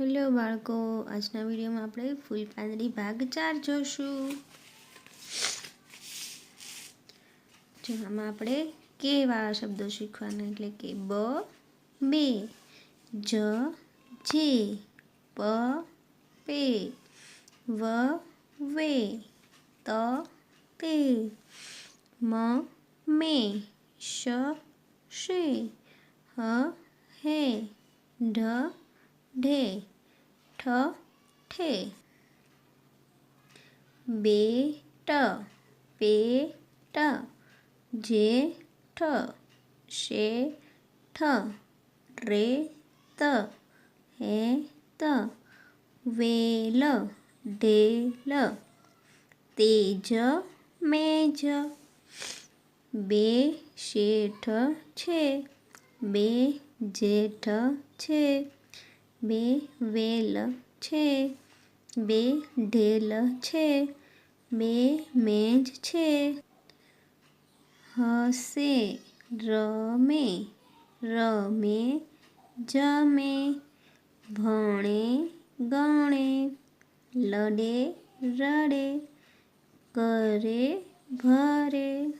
Hello બાળકો, આજના વિડીયોમાં આપણે ફૂલ પાંદડી ભાગ ચાર જોશું. જો આમાં આપણે કે વાળા શબ્દો શીખવાના, એટલે કે બ, બે, જ, જે, પ, પે, વ, વે, ત, તે, મ, મે, શ, શે, હ, હે, ઢ ઢે ઠ ઠે. બે ટ પે ટ જે ઠ શે ઠ રે ત હે ત વેલ ઢેલ તેજ, મેજ. બે શેઠ છે, બે જેઠ છે. બે વેલ છે, બે ઢેલ છે, બે મેજ છે. હસે, રમે રમે, જમે, ભણે, ગણે, લડે, રડે, કરે, ભરે,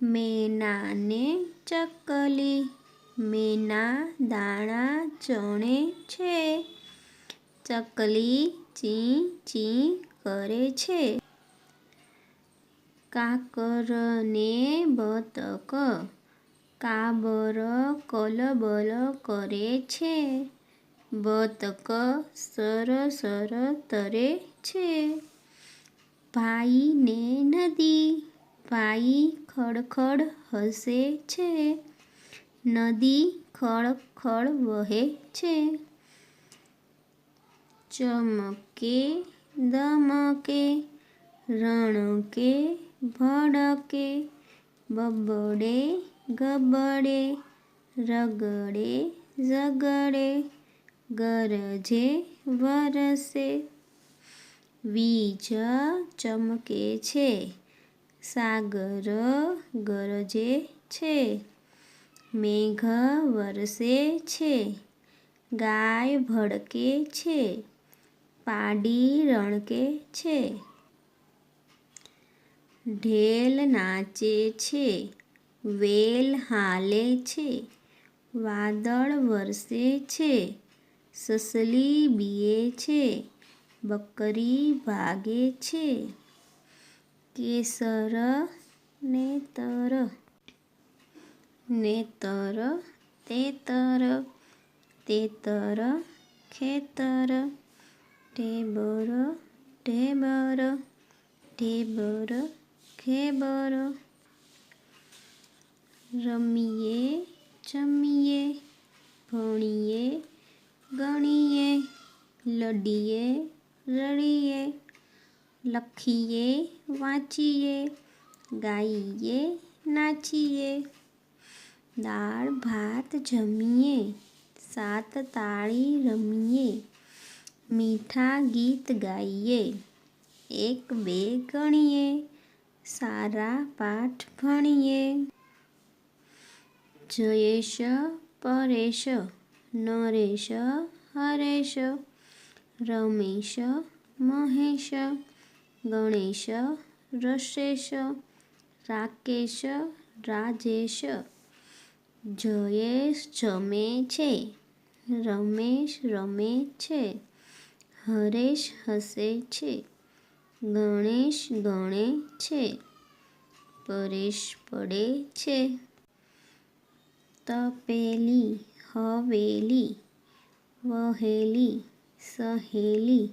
મેનાને ચકલી મેના દાણા ચણે છે. ચકલી ચી ચી કરે છે. કાકરને બતક કાબર કલબલ કરે છે. બતક સર સર તરે છે. ભાઈને નદી, ભાઈ ખડખડ હસે છે. નદી ખળખળ વહે છે. ચમકે, દમકે, રણકે, ભડકે, બબડે, ગબડે, રગડે, ઝગડે, ગરજે, વરસે. વીજ ચમકે છે, સાગર ગરજે છે. મેઘ વરસે છે, ગાય ભડકે છે, પાડી રણકે છે. ઢેલ નાચે છે, વેલ હાલે છે, વાદળ વરસે છે, સસલી બીએ છે, બકરી ભાગે છે. કેસર નેતર નેતર તેતર તેતર ખેતર, ઢેબર ઢેબર ઢેબર, ખેબર. રમીએ, જમીએ, ભણીએ, ગણીએ, લડીએ, રડીએ, લખીએ, વાંચીએ, ગાઈએ, નાચીએ. દાળ ભાત જમીએ, સાત તાળી રમીએ, મીઠા ગીત ગાઈએ, એક બે ગણીએ, સારા પાઠ ભણીએ. જયેશ પરેશ, નરેશ હરેશ, રમેશ મહેશ, ગણેશ રશેશ, રાકેશ રાજેશ જયેશ જમે છે. રમેશ રમે છે. હરેશ હસે છે. ગણેશ ગણે છે. પરેશ પડે છે. તપેલી, હવેલી, વહેલી, સહેલી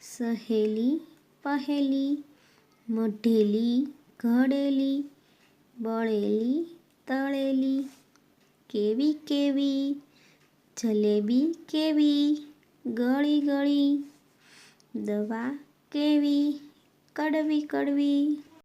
સહેલી, પહેલી, મઢેલી, ઘડેલી, બળેલી, તળેલી કેવી કેવી જલેબી કેવી ગળી ગળી દવા કેવી કડવી કડવી.